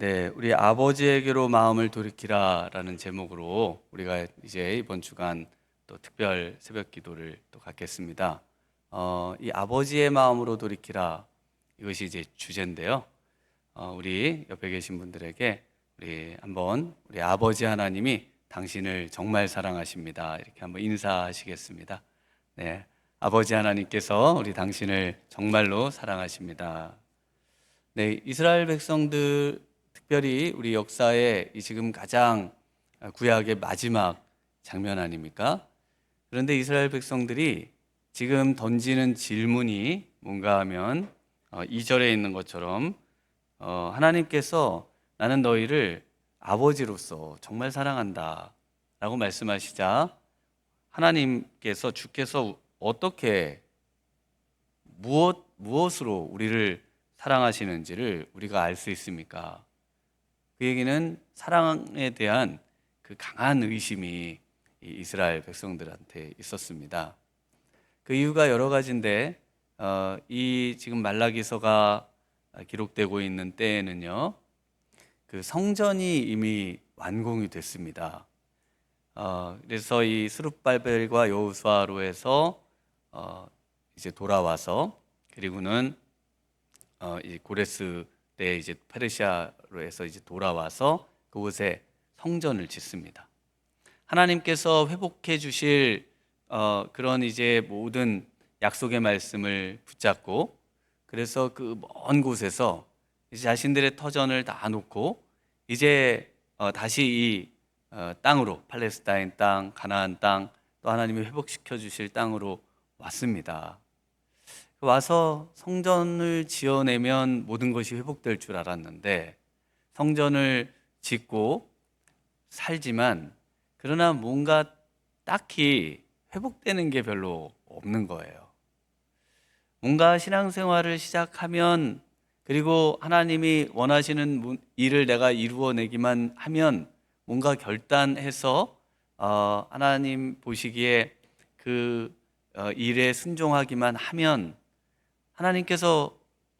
네, 우리 아버지에게로 마음을 돌이키라라는 제목으로 우리가 이제 이번 주간 또 특별 새벽 기도를 또 갖겠습니다. 어, 이 아버지의 마음으로 돌이키라 이것이 이제 주제인데요. 어, 우리 옆에 계신 분들에게 우리 한번 우리 아버지 하나님이 당신을 정말 사랑하십니다. 이렇게 한번 인사하시겠습니다. 네, 아버지 하나님께서 우리 당신을 정말로 사랑하십니다. 네, 이스라엘 백성들 특별히 우리 역사의 이 지금 가장 구약의 마지막 장면 아닙니까? 그런데 이스라엘 백성들이 지금 던지는 질문이 뭔가 하면 어, 2절에 있는 것처럼 어, 하나님께서 나는 너희를 아버지로서 정말 사랑한다 라고 말씀하시자 하나님께서 주께서 어떻게 무엇 무엇으로 우리를 사랑하시는지를 우리가 알 수 있습니까? 그 얘기는 사랑에 대한 그 강한 의심이 이 이스라엘 백성들한테 있었습니다. 그 이유가 여러 가지인데 어, 이 지금 말라기서가 기록되고 있는 때에는요, 그 성전이 이미 완공이 됐습니다. 어, 그래서 이 스룹발벨과 여호수아로 해서 어, 이제 돌아와서 그리고는 어, 이 고레스 때 이제 페르시아로 해서 이제 돌아와서 그곳에 성전을 짓습니다. 하나님께서 회복해 주실 어, 그런 이제 모든 약속의 말씀을 붙잡고 그래서 그 먼 곳에서 이제 자신들의 터전을 다 놓고 이제 어, 다시 이 어, 땅으로 팔레스타인 땅, 가나안 땅, 또 하나님이 회복시켜 주실 땅으로 왔습니다. 와서 성전을 지어내면 모든 것이 회복될 줄 알았는데 성전을 짓고 살지만 그러나 뭔가 딱히 회복되는 게 별로 없는 거예요. 뭔가 신앙생활을 시작하면 그리고 하나님이 원하시는 일을 내가 이루어내기만 하면 뭔가 결단해서 어, 하나님 보시기에 그 어, 일에 순종하기만 하면 하나님께서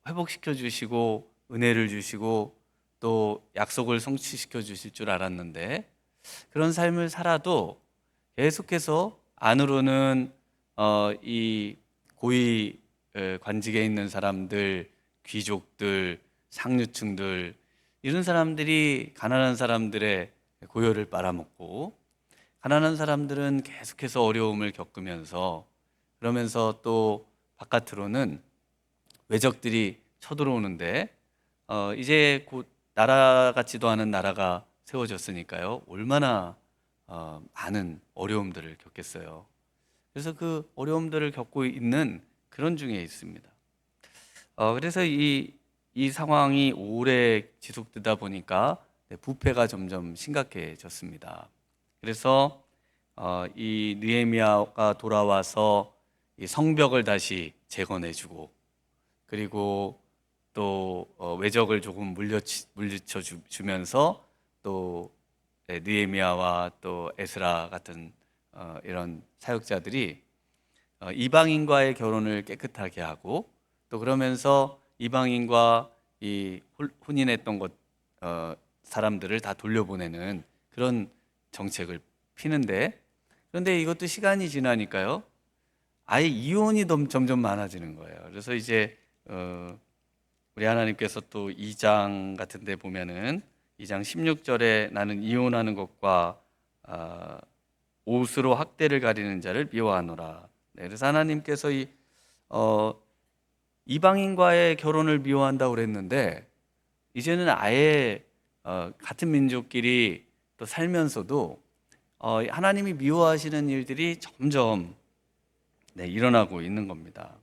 회복시켜 주시고 은혜를 주시고 또 약속을 성취시켜 주실 줄 알았는데 그런 삶을 살아도 계속해서 안으로는 어, 이 고위 에, 관직에 있는 사람들, 귀족들, 상류층들 이런 사람들이 가난한 사람들의 고열을 빨아먹고 가난한 사람들은 계속해서 어려움을 겪으면서 그러면서 또 바깥으로는 외적들이 쳐들어오는데 어, 이제 곧 나라 같지도 않은 나라가 세워졌으니까요. 얼마나 어, 많은 어려움들을 겪겠어요. 그래서 그 어려움들을 겪고 있는 그런 중에 있습니다. 어, 그래서 이, 이 상황이 오래 지속되다 보니까 네, 부패가 점점 심각해졌습니다. 그래서 어, 이 느헤미야가 돌아와서 이 성벽을 다시 재건해주고 그리고 또 어, 외적을 조금 물려치, 물리쳐 주, 주면서 또 네, 느헤미야와 또 에스라 같은 어, 이런 사역자들이 어, 이방인과의 결혼을 깨끗하게 하고 또 그러면서 이방인과 이 홀- 혼인했던 것 어, 사람들을 다 돌려보내는 그런 정책을 피는데 그런데 이것도 시간이 지나니까요 아예 이혼이 점- 점점 많아지는 거예요. 그래서 이제 어, 우리 하나님께서 또 2장 같은 데 보면은 2장 16절에 나는 이혼하는 것과 아, 옷으로 학대를 가리는 자를 미워하노라. 네, 그래서 하나님께서 이 어, 이방인과의 결혼을 미워한다고 그랬는데 이제는 아예 어, 같은 민족끼리 또 살면서도 어, 하나님이 미워하시는 일들이 점점 네, 일어나고 있는 겁니다.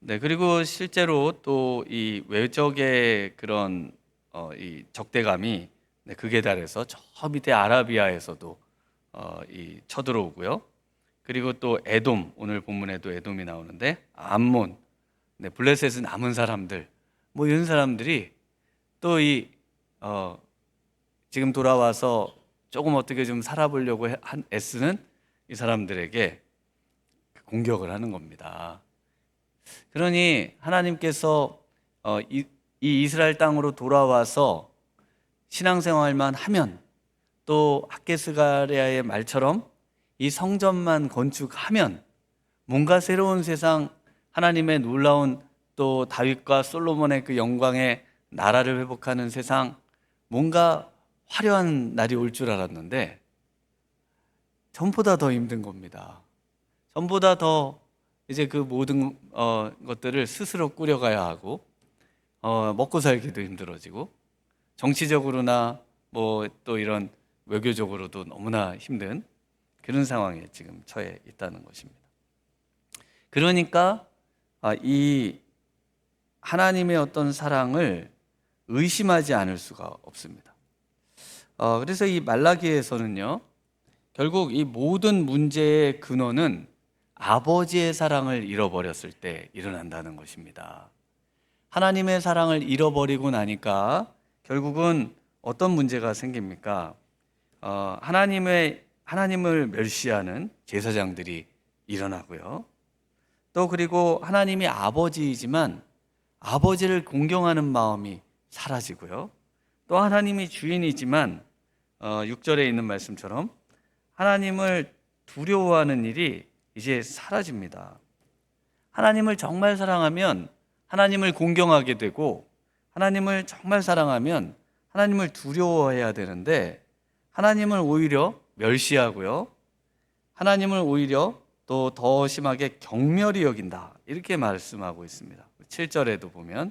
네, 그리고 실제로 또 이 외적의 그런 어, 이 적대감이 네, 극에 달해서 저 밑에 아라비아에서도 어, 이 쳐들어오고요. 그리고 또 에돔 오늘 본문에도 에돔이 나오는데 암몬, 네, 블레셋은 남은 사람들 뭐 이런 사람들이 또이 어, 지금 돌아와서 조금 어떻게 좀 살아보려고 해- 한 애쓰는 이 사람들에게 공격을 하는 겁니다. 그러니 하나님께서 어, 이, 이 이스라엘 땅으로 돌아와서 신앙생활만 하면 또 학계스가랴의 말처럼 이 성전만 건축하면 뭔가 새로운 세상 하나님의 놀라운 또 다윗과 솔로몬의 그 영광의 나라를 회복하는 세상 뭔가 화려한 날이 올 줄 알았는데 전보다 더 힘든 겁니다. 전보다 더 이제 그 모든 어, 것들을 스스로 꾸려가야 하고 어, 먹고 살기도 힘들어지고 정치적으로나 뭐 또 이런 외교적으로도 너무나 힘든 그런 상황에 지금 처해 있다는 것입니다. 그러니까 아, 이 하나님의 어떤 사랑을 의심하지 않을 수가 없습니다. 어, 그래서 이 말라기에서는요, 결국 이 모든 문제의 근원은 아버지의 사랑을 잃어버렸을 때 일어난다는 것입니다. 하나님의 사랑을 잃어버리고 나니까 결국은 어떤 문제가 생깁니까? 어, 하나님의 하나님을 멸시하는 제사장들이 일어나고요. 또 그리고 하나님이 아버지이지만 아버지를 공경하는 마음이 사라지고요. 또 하나님이 주인이지만 어, 6절에 있는 말씀처럼 하나님을 두려워하는 일이 이제 사라집니다. 하나님을 정말 사랑하면 하나님을 공경하게 되고 하나님을 정말 사랑하면 하나님을 두려워해야 되는데 하나님을 오히려 멸시하고요. 하나님을 오히려 또 더 심하게 경멸히 여긴다. 이렇게 말씀하고 있습니다. 7절에도 보면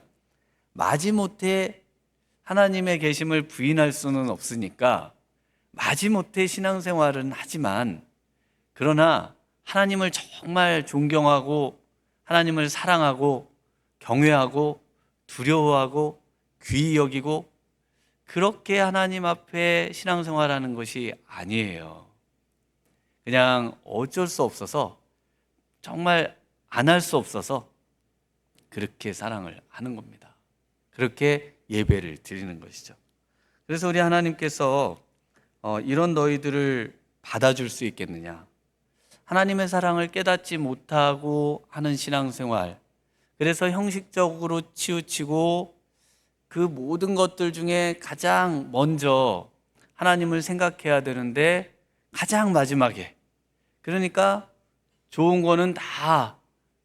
마지못해 하나님의 계심을 부인할 수는 없으니까 마지못해 신앙생활은 하지만 그러나 하나님을 정말 존경하고 하나님을 사랑하고 경외하고 두려워하고 귀히 여기고 그렇게 하나님 앞에 신앙생활하는 것이 아니에요. 그냥 어쩔 수 없어서 정말 안 할 수 없어서 그렇게 사랑을 하는 겁니다. 그렇게 예배를 드리는 것이죠. 그래서 우리 하나님께서 어, 이런 너희들을 받아줄 수 있겠느냐? 하나님의 사랑을 깨닫지 못하고 하는 신앙생활, 그래서 형식적으로 치우치고 그 모든 것들 중에 가장 먼저 하나님을 생각해야 되는데 가장 마지막에. 그러니까 좋은 거는 다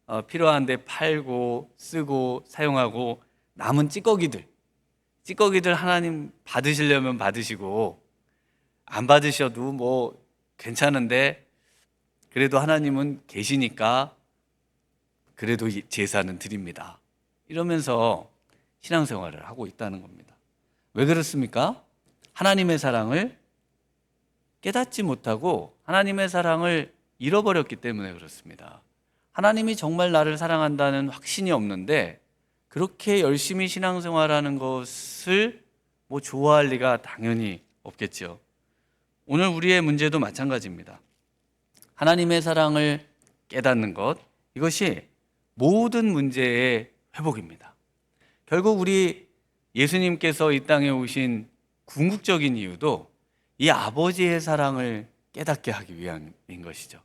어, 필요한데 팔고 쓰고 사용하고 남은 찌꺼기들. 찌꺼기들 하나님 받으시려면 받으시고 안 받으셔도 뭐 괜찮은데 그래도 하나님은 계시니까 그래도 이 제사는 드립니다. 이러면서 신앙생활을 하고 있다는 겁니다. 왜 그렇습니까? 하나님의 사랑을 깨닫지 못하고 하나님의 사랑을 잃어버렸기 때문에 그렇습니다. 하나님이 정말 나를 사랑한다는 확신이 없는데 그렇게 열심히 신앙생활하는 것을 뭐 좋아할 리가 당연히 없겠죠. 오늘 우리의 문제도 마찬가지입니다. 하나님의 사랑을 깨닫는 것 이것이 모든 문제의 회복입니다. 결국 우리 예수님께서 이 땅에 오신 궁극적인 이유도 이 아버지의 사랑을 깨닫게 하기 위함인 것이죠.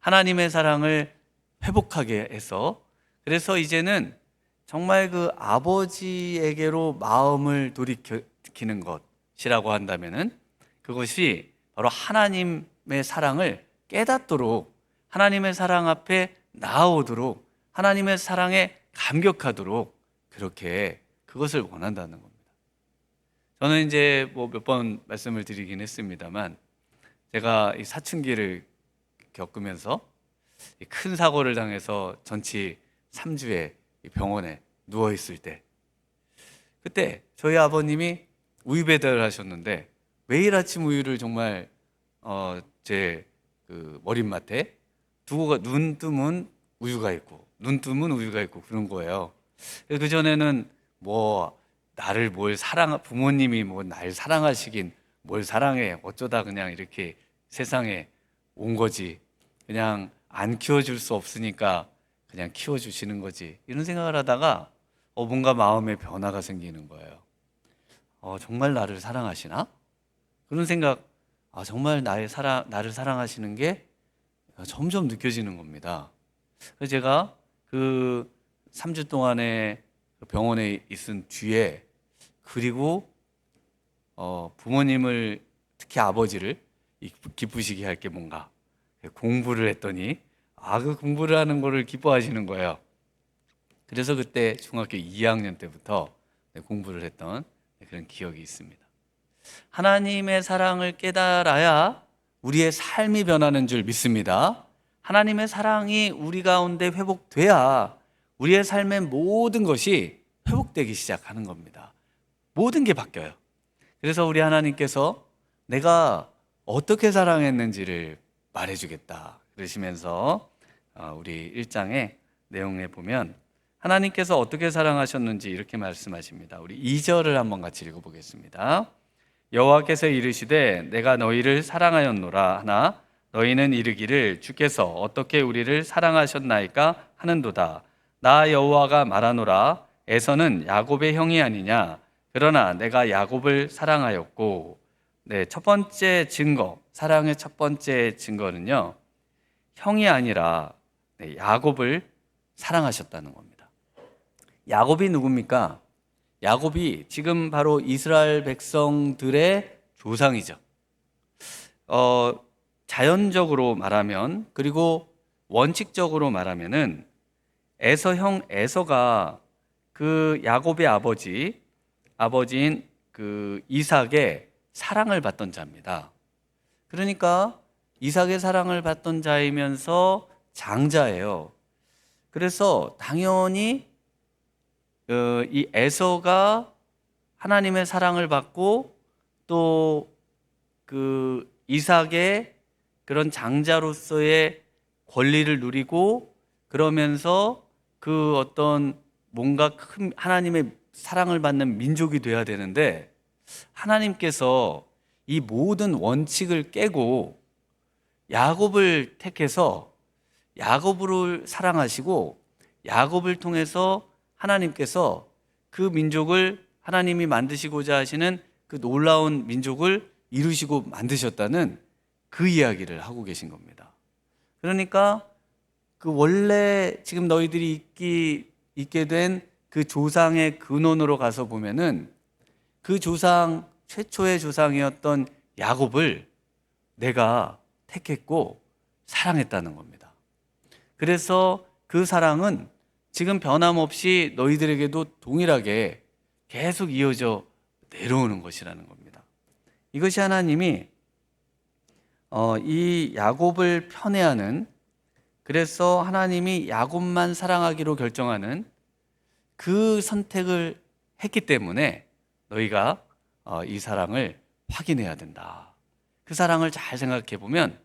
하나님의 사랑을 회복하게 해서 그래서 이제는 정말 그 아버지에게로 마음을 돌이키는 것이라고 한다면은 그것이 바로 하나님의 사랑을 깨닫도록 하나님의 사랑 앞에 나아오도록 하나님의 사랑에 감격하도록 그렇게 그것을 원한다는 겁니다. 저는 이제 뭐 몇 번 말씀을 드리긴 했습니다만 제가 이 사춘기를 겪으면서 큰 사고를 당해서 전치 3주에 병원에 누워 있을 때 그때 저희 아버님이 우유 배달을 하셨는데 매일 아침 우유를 정말 어 제 그 머릿맡에 두고 눈 뜨면 우유가 있고 눈 뜨면 우유가 있고 그런 거예요. 그 전에는 뭐 나를 뭘 사랑 부모님이 뭐 날 사랑하시긴 뭘 사랑해 어쩌다 그냥 이렇게 세상에 온 거지 그냥 안 키워줄 수 없으니까 그냥 키워주시는 거지 이런 생각을 하다가 어 뭔가 마음의 변화가 생기는 거예요. 어 정말 나를 사랑하시나 그런 생각 아 정말 나의 사랑 나를 사랑하시는 게 점점 느껴지는 겁니다. 그래서 제가 그 3주 동안의 병원에 있은 뒤에 그리고 어, 부모님을 특히 아버지를 이- 기쁘시게 할 게 뭔가 공부를 했더니 아 그 공부를 하는 거를 기뻐하시는 거예요. 그래서 그때 중학교 2학년 때부터 네, 공부를 했던 그런 기억이 있습니다. 하나님의 사랑을 깨달아야 우리의 삶이 변하는 줄 믿습니다. 하나님의 사랑이 우리 가운데 회복돼야 우리의 삶의 모든 것이 회복되기 시작하는 겁니다. 모든 게 바뀌어요. 그래서 우리 하나님께서 내가 어떻게 사랑했는지를 말해주겠다. 그러시면서 어, 우리 1장의 내용에 보면 하나님께서 어떻게 사랑하셨는지 이렇게 말씀하십니다. 우리 2절을 한번 같이 읽어보겠습니다. 여호와께서 이르시되 내가 너희를 사랑하였노라 하나 너희는 이르기를 주께서 어떻게 우리를 사랑하셨나이까 하는도다. 나 여호와가 말하노라. 에서는 야곱의 형이 아니냐. 그러나 내가 야곱을 사랑하였고. 네, 첫 번째 증거 사랑의 첫 번째 증거는요. 형이 아니라 네, 야곱을 사랑하셨다는 겁니다. 야곱이 누굽니까? 야곱이 지금 바로 이스라엘 백성들의 조상이죠. 어, 자연적으로 말하면 그리고 원칙적으로 말하면은 에서 형 에서가 그 야곱의 아버지 아버지인 그 이삭의 사랑을 받던 자입니다. 그러니까 이삭의 사랑을 받던 자이면서 장자예요. 그래서 당연히 어, 이 에서가 하나님의 사랑을 받고 또 그 이삭의 그런 장자로서의 권리를 누리고 그러면서 그 어떤 뭔가 큰 하나님의 사랑을 받는 민족이 돼야 되는데 하나님께서 이 모든 원칙을 깨고 야곱을 택해서 야곱을 사랑하시고 야곱을 통해서 하나님께서 그 민족을 하나님이 만드시고자 하시는 그 놀라운 민족을 이루시고 만드셨다는 그 이야기를 하고 계신 겁니다. 그러니까 그 원래 지금 너희들이 있기, 있게 된 그 조상의 근원으로 가서 보면은 그 조상, 최초의 조상이었던 야곱을 내가 택했고 사랑했다는 겁니다. 그래서 그 사랑은 지금 변함없이 너희들에게도 동일하게 계속 이어져 내려오는 것이라는 겁니다. 이것이 하나님이 어, 이 야곱을 편애하는 그래서 하나님이 야곱만 사랑하기로 결정하는 그 선택을 했기 때문에 너희가 어, 이 사랑을 확인해야 된다. 그 사랑을 잘 생각해 보면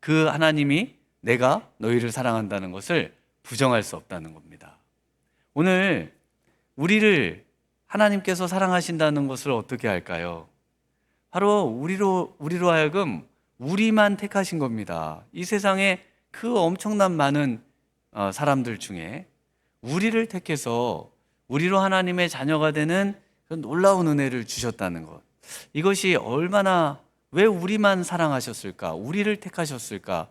그 하나님이 내가 너희를 사랑한다는 것을 부정할 수 없다는 겁니다. 오늘 우리를 하나님께서 사랑하신다는 것을 어떻게 할까요? 바로 우리로 우리로 하여금 우리만 택하신 겁니다. 이 세상에 그 엄청난 많은 어, 사람들 중에 우리를 택해서 우리로 하나님의 자녀가 되는 그 놀라운 은혜를 주셨다는 것. 이것이 얼마나 왜 우리만 사랑하셨을까? 우리를 택하셨을까?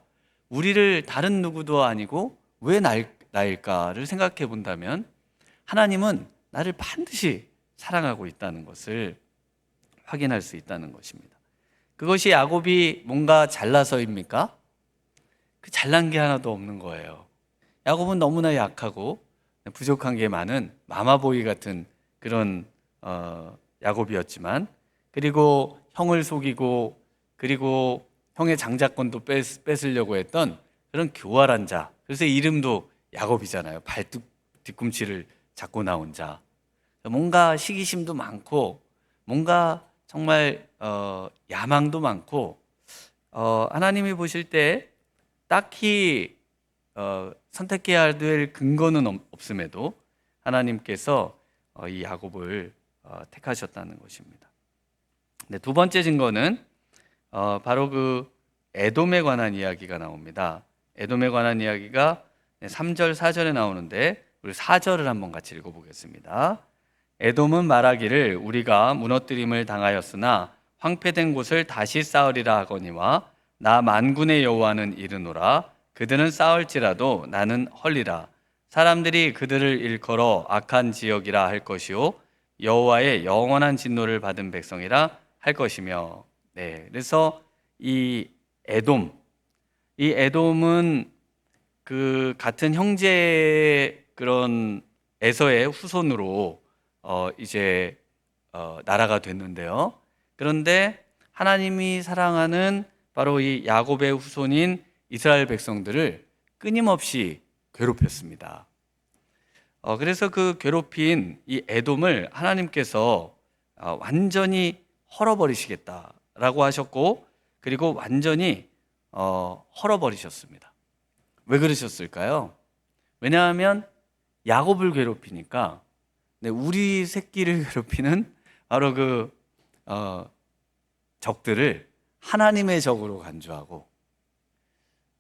우리를 다른 누구도 아니고 왜 날, 나일까를 생각해 본다면 하나님은 나를 반드시 사랑하고 있다는 것을 확인할 수 있다는 것입니다. 그것이 야곱이 뭔가 잘나서입니까? 그 잘난 게 하나도 없는 거예요. 야곱은 너무나 약하고 부족한 게 많은 마마보이 같은 그런 어, 야곱이었지만 그리고 형을 속이고 그리고 형의 장자권도 뺏, 뺏으려고 했던 그런 교활한 자. 그래서 이름도 야곱이잖아요. 발 뒤- 뒤꿈치를 잡고 나온 자. 뭔가 시기심도 많고 뭔가 정말 어, 야망도 많고 어, 하나님이 보실 때 딱히 어, 선택해야 될 근거는 없- 없음에도 하나님께서 어, 이 야곱을 어, 택하셨다는 것입니다. 네, 두 번째 증거는 어, 바로 그 에돔에 관한 이야기가 나옵니다. 에돔에 관한 이야기가 3절, 4절에 나오는데 우리 4절을 한번 같이 읽어보겠습니다. 에돔은 말하기를 우리가 무너뜨림을 당하였으나 황폐된 곳을 다시 쌓으리라 하거니와 나 만군의 여호와는 이르노라. 그들은 쌓을지라도 나는 헐리라. 사람들이 그들을 일컬어 악한 지역이라 할 것이요 여호와의 영원한 진노를 받은 백성이라 할 것이며. 네 그래서 이 에돔 이 에돔은 그 같은 형제의 그런 에서의 후손으로 어 이제 어 나라가 됐는데요. 그런데 하나님이 사랑하는 바로 이 야곱의 후손인 이스라엘 백성들을 끊임없이 괴롭혔습니다. 어 그래서 그 괴롭힌 이 에돔을 하나님께서 어, 완전히 헐어버리시겠다라고 하셨고 그리고 완전히 어, 헐어버리셨습니다. 왜 그러셨을까요? 왜냐하면 야곱을 괴롭히니까 네, 우리 새끼를 괴롭히는 바로 그 어, 적들을 하나님의 적으로 간주하고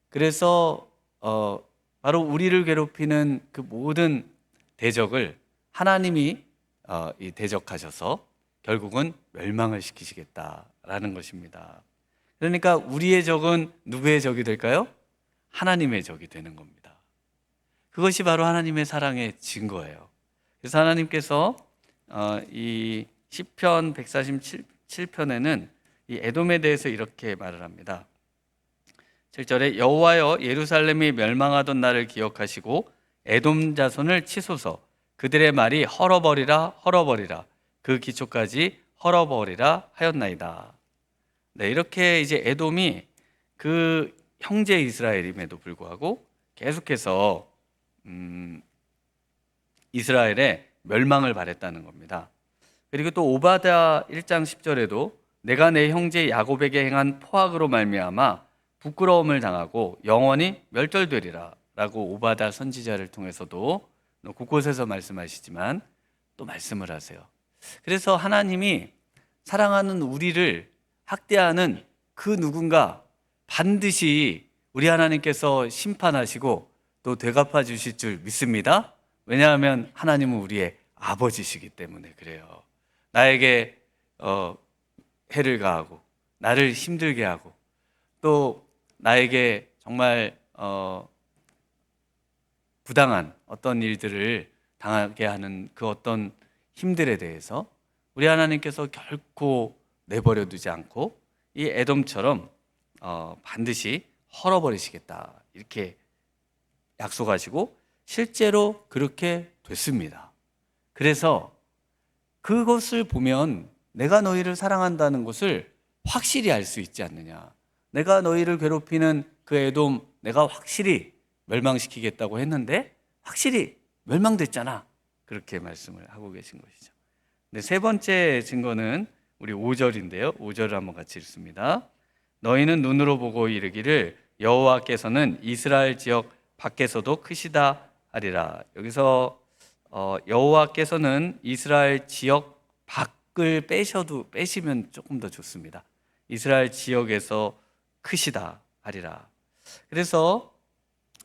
그래서 어, 바로 우리를 괴롭히는 그 모든 대적을 하나님이 어, 이 대적하셔서 결국은 멸망을 시키시겠다라는 것입니다. 그러니까 우리의 적은 누구의 적이 될까요? 하나님의 적이 되는 겁니다. 그것이 바로 하나님의 사랑의 증거예요. 그래서 하나님께서 어, 이 시편 147편에는 이 에돔에 대해서 이렇게 말을 합니다. 7절에 여호와여 예루살렘이 멸망하던 날을 기억하시고 에돔 자손을 치소서 그들의 말이 헐어버리라 헐어버리라 그 기초까지 헐어버리라 하였나이다. 네, 이렇게 이제 에돔이 그 형제 이스라엘임에도 불구하고 계속해서 음, 이스라엘의 멸망을 바랬다는 겁니다. 그리고 또 오바다 1장 10절에도 내가 내 형제 야곱에게 행한 포악으로 말미암아 부끄러움을 당하고 영원히 멸절되리라라고 오바다 선지자를 통해서도 곳곳에서 말씀하시지만 또 말씀을 하세요. 그래서 하나님이 사랑하는 우리를 학대하는 그 누군가 반드시 우리 하나님께서 심판하시고 또 되갚아 주실 줄 믿습니다. 왜냐하면 하나님은 우리의 아버지시기 때문에 그래요. 나에게 어, 해를 가하고 나를 힘들게 하고 또 나에게 정말 어, 부당한 어떤 일들을 당하게 하는 그 어떤 힘들에 대해서 우리 하나님께서 결코 내버려 두지 않고 이 에돔처럼 어, 반드시 헐어버리시겠다 이렇게 약속하시고 실제로 그렇게 됐습니다. 그래서 그것을 보면 내가 너희를 사랑한다는 것을 확실히 알 수 있지 않느냐. 내가 너희를 괴롭히는 그 에돔 내가 확실히 멸망시키겠다고 했는데 확실히 멸망됐잖아. 그렇게 말씀을 하고 계신 것이죠. 네, 세 번째 증거는 우리 5절인데요. 5절을 한번 같이 읽습니다. 너희는 눈으로 보고 이르기를 여호와께서는 이스라엘 지역 밖에서도 크시다 하리라. 여기서 어, 여호와께서는 이스라엘 지역 밖을 빼셔도 빼시면 조금 더 좋습니다. 이스라엘 지역에서 크시다 하리라. 그래서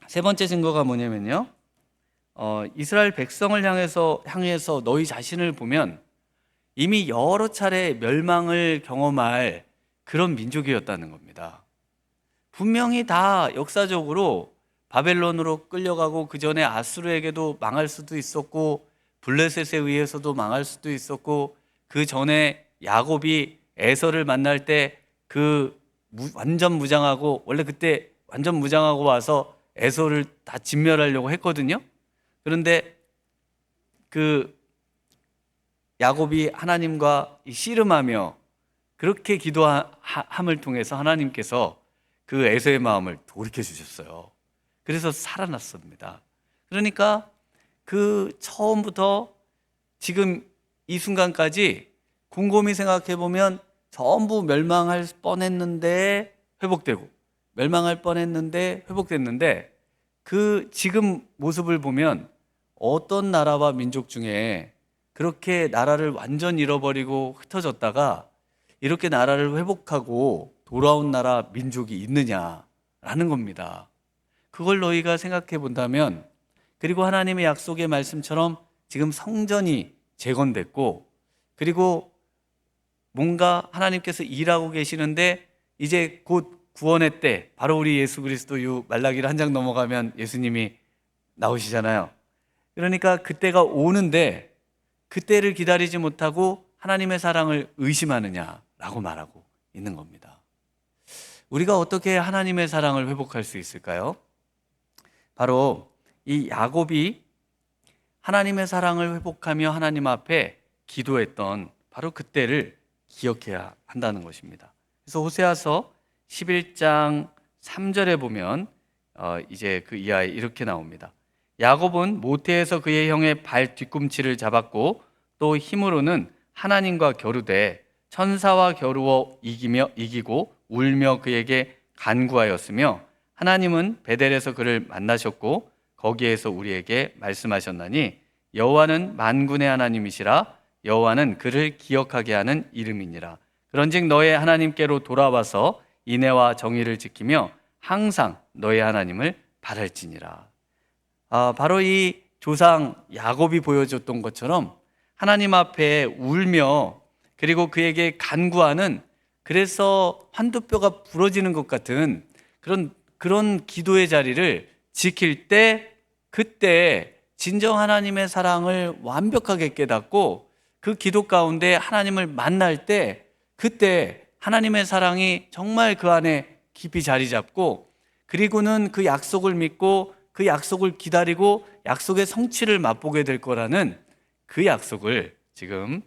세 번째 증거가 뭐냐면요. 어, 이스라엘 백성을 향해서 향해서 너희 자신을 보면 이미 여러 차례 멸망을 경험할 그런 민족이었다는 겁니다. 분명히 다 역사적으로 바벨론으로 끌려가고 그 전에 아수르에게도 망할 수도 있었고 블레셋에 의해서도 망할 수도 있었고 그 전에 야곱이 에서를 만날 때 그 완전 무장하고 원래 그때 완전 무장하고 와서 에서를 다 진멸하려고 했거든요. 그런데 그 야곱이 하나님과 씨름하며 그렇게 기도함을 통해서 하나님께서 그 에서의 마음을 돌이켜 주셨어요. 그래서 살아났습니다. 그러니까 그 처음부터 지금 이 순간까지 곰곰이 생각해 보면 전부 멸망할 뻔했는데 회복되고 멸망할 뻔했는데 회복됐는데 그 지금 모습을 보면 어떤 나라와 민족 중에 그렇게 나라를 완전 잃어버리고 흩어졌다가 이렇게 나라를 회복하고 돌아온 나라 민족이 있느냐라는 겁니다. 그걸 너희가 생각해 본다면 그리고 하나님의 약속의 말씀처럼 지금 성전이 재건됐고 그리고 뭔가 하나님께서 일하고 계시는데 이제 곧 구원의 때 바로 우리 예수 그리스도 유 말라기를 한 장 넘어가면 예수님이 나오시잖아요. 그러니까 그때가 오는데 그때를 기다리지 못하고 하나님의 사랑을 의심하느냐라고 말하고 있는 겁니다. 우리가 어떻게 하나님의 사랑을 회복할 수 있을까요? 바로 이 야곱이 하나님의 사랑을 회복하며 하나님 앞에 기도했던 바로 그때를 기억해야 한다는 것입니다. 그래서 호세아서 11장 3절에 보면 어, 이제 그 이하에 이렇게 나옵니다. 야곱은 모태에서 그의 형의 발 뒤꿈치를 잡았고 또 힘으로는 하나님과 겨루되 천사와 겨루어 이기며 이기고 울며 그에게 간구하였으며 하나님은 베델에서 그를 만나셨고 거기에서 우리에게 말씀하셨나니 여호와는 만군의 하나님이시라 여호와는 그를 기억하게 하는 이름이니라. 그런즉 너의 하나님께로 돌아와서 인애와 정의를 지키며 항상 너의 하나님을 바랄지니라 아, 바로 이 조상 야곱이 보여줬던 것처럼 하나님 앞에 울며 그리고 그에게 간구하는 그래서 한두 뼈가 부러지는 것 같은 그런 그런 기도의 자리를 지킬 때 그때 진정 하나님의 사랑을 완벽하게 깨닫고 그 기도 가운데 하나님을 만날 때 그때 하나님의 사랑이 정말 그 안에 깊이 자리 잡고 그리고는 그 약속을 믿고 그 약속을 기다리고 약속의 성취를 맛보게 될 거라는 그 약속을 지금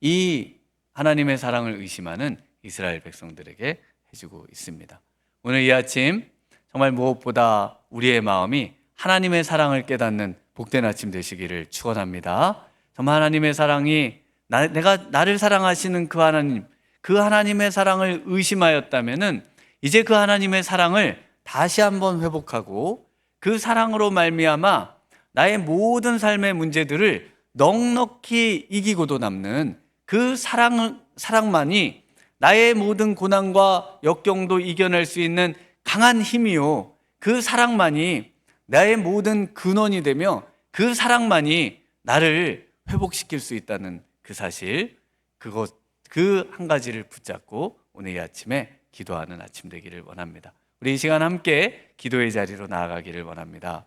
이 하나님의 사랑을 의심하는 이스라엘 백성들에게 해주고 있습니다. 오늘 이 아침 정말 무엇보다 우리의 마음이 하나님의 사랑을 깨닫는 복된 아침 되시기를 축원합니다. 정말 하나님의 사랑이 나, 내가 나를 사랑하시는 그 하나님, 그 하나님의 사랑을 의심하였다면은 이제 그 하나님의 사랑을 다시 한번 회복하고 그 사랑으로 말미암아 나의 모든 삶의 문제들을 넉넉히 이기고도 남는 그 사랑 사랑만이 나의 모든 고난과 역경도 이겨낼 수 있는 강한 힘이요. 그 사랑만이 나의 모든 근원이 되며 그 사랑만이 나를 회복시킬 수 있다는 그 사실, 그것, 그 한 가지를 붙잡고 오늘 이 아침에 기도하는 아침 되기를 원합니다. 우리 이 시간 함께 기도의 자리로 나아가기를 원합니다.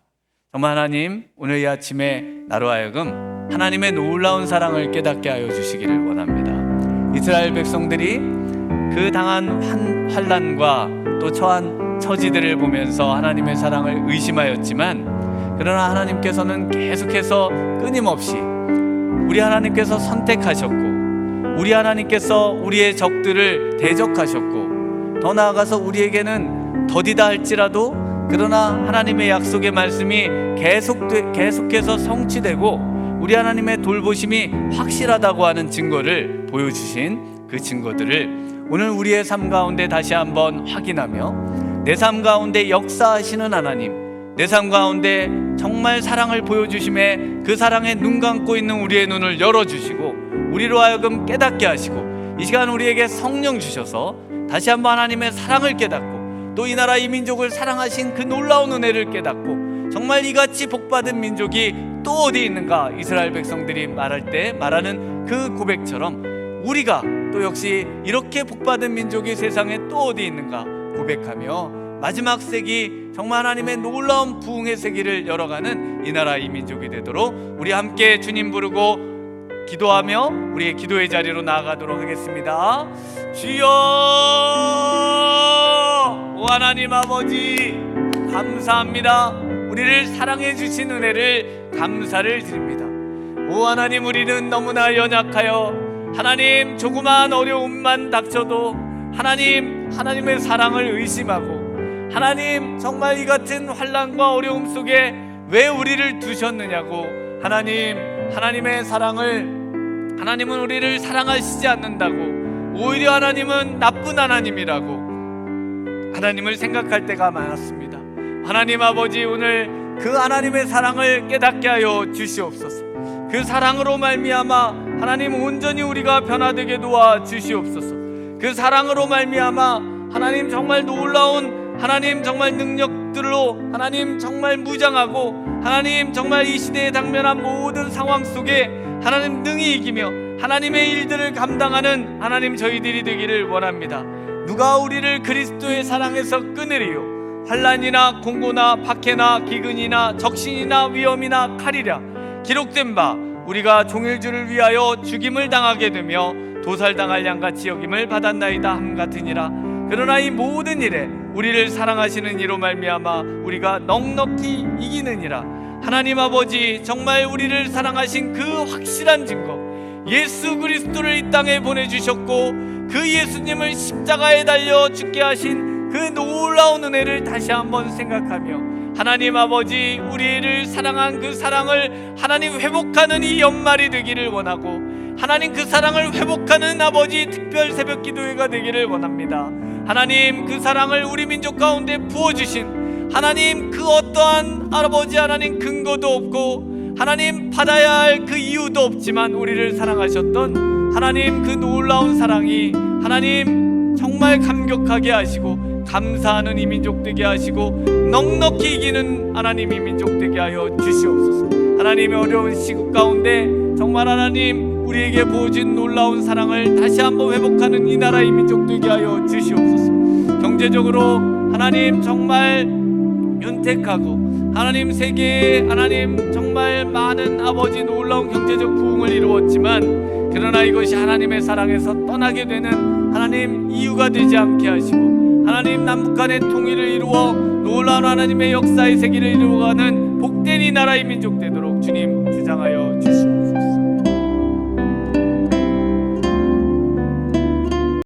정말 하나님, 오늘 이 아침에 나로 하여금 하나님의 놀라운 사랑을 깨닫게 하여 주시기를 원합니다. 이스라엘 백성들이 그 당한 환, 환란과 또 처한 처지들을 보면서 하나님의 사랑을 의심하였지만 그러나 하나님께서는 계속해서 끊임없이 우리 하나님께서 선택하셨고 우리 하나님께서 우리의 적들을 대적하셨고 더 나아가서 우리에게는 더디다 할지라도 그러나 하나님의 약속의 말씀이 계속 계속해서 성취되고 우리 하나님의 돌보심이 확실하다고 하는 증거를 보여주신 그 증거들을 오늘 우리의 삶 가운데 다시 한번 확인하며 내 삶 가운데 역사하시는 하나님, 내 삶 가운데 정말 사랑을 보여주심에 그 사랑에 눈 감고 있는 우리의 눈을 열어주시고 우리로 하여금 깨닫게 하시고 이 시간 우리에게 성령 주셔서 다시 한번 하나님의 사랑을 깨닫고 또 이 나라 이 민족을 사랑하신 그 놀라운 은혜를 깨닫고 정말 이같이 복받은 민족이 또 어디 있는가? 이스라엘 백성들이 말할 때 말하는 그 고백처럼 우리가 또 역시 이렇게 복받은 민족이 세상에 또 어디 있는가? 고백하며 마지막 세기 정말 하나님의 놀라운 부흥의 세기를 열어가는 이 나라 이 민족이 되도록 우리 함께 주님 부르고 기도하며 우리의 기도의 자리로 나아가도록 하겠습니다. 주여, 오 하나님 아버지, 감사합니다. 우리를 사랑해 주신 은혜를 감사를 드립니다. 오 하나님, 우리는 너무나 연약하여 하나님 조그마한 어려움만 닥쳐도 하나님 하나님의 사랑을 의심하고 하나님 정말 이 같은 환란과 어려움 속에 왜 우리를 두셨느냐고 하나님 하나님의 사랑을 하나님은 우리를 사랑하시지 않는다고 오히려 하나님은 나쁜 하나님이라고 하나님을 생각할 때가 많았습니다. 하나님 아버지 오늘 그 하나님의 사랑을 깨닫게 하여 주시옵소서. 그 사랑으로 말미암아 하나님 온전히 우리가 변화되게 도와 주시옵소서. 그 사랑으로 말미암아 하나님 정말 놀라운 하나님 정말 능력들로 하나님 정말 무장하고 하나님 정말 이 시대에 당면한 모든 상황 속에 하나님 능히 이기며 하나님의 일들을 감당하는 하나님 저희들이 되기를 원합니다. 누가 우리를 그리스도의 사랑에서 끊으리요? 환란이나 공고나 박해나 기근이나 적신이나 위험이나 칼이랴. 기록된 바 우리가 종일주를 위하여 죽임을 당하게 되며 도살당할 양같이 여김을 받았나이다 함 같으니라. 그러나 이 모든 일에 우리를 사랑하시는 이로 말미암아 우리가 넉넉히 이기느니라. 하나님 아버지 정말 우리를 사랑하신 그 확실한 증거 예수 그리스도를 이 땅에 보내주셨고 그 예수님을 십자가에 달려 죽게 하신 그 놀라운 은혜를 다시 한번 생각하며 하나님 아버지 우리를 사랑한 그 사랑을 하나님 회복하는 이 연말이 되기를 원하고 하나님 그 사랑을 회복하는 아버지 특별 새벽 기도회가 되기를 원합니다. 하나님 그 사랑을 우리 민족 가운데 부어주신 하나님 그 어떠한 아버지 하나님 근거도 없고 하나님 받아야 할 그 이유도 없지만 우리를 사랑하셨던 하나님 그 놀라운 사랑이 하나님 정말 감격하게 하시고 감사하는 이 민족 되게 하시고 넉넉히 이기는 하나님 이 민족 되게 하여 주시옵소서. 하나님의 어려운 시국 가운데 정말 하나님 우리에게 보여준 놀라운 사랑을 다시 한번 회복하는 이 나라의 민족 되게 하여 주시옵소서. 경제적으로 하나님 정말 윤택하고 하나님 세계에 하나님 정말 많은 아버지 놀라운 경제적 부흥을 이루었지만 그러나 이것이 하나님의 사랑에서 떠나게 되는 하나님 이유가 되지 않게 하시고 하나님 남북 간의 통일을 이루어 놀라운 하나님의 역사의 세계를 이루어가는 복된 이 나라의 민족 되도록 주님 주장하여 주시옵소서.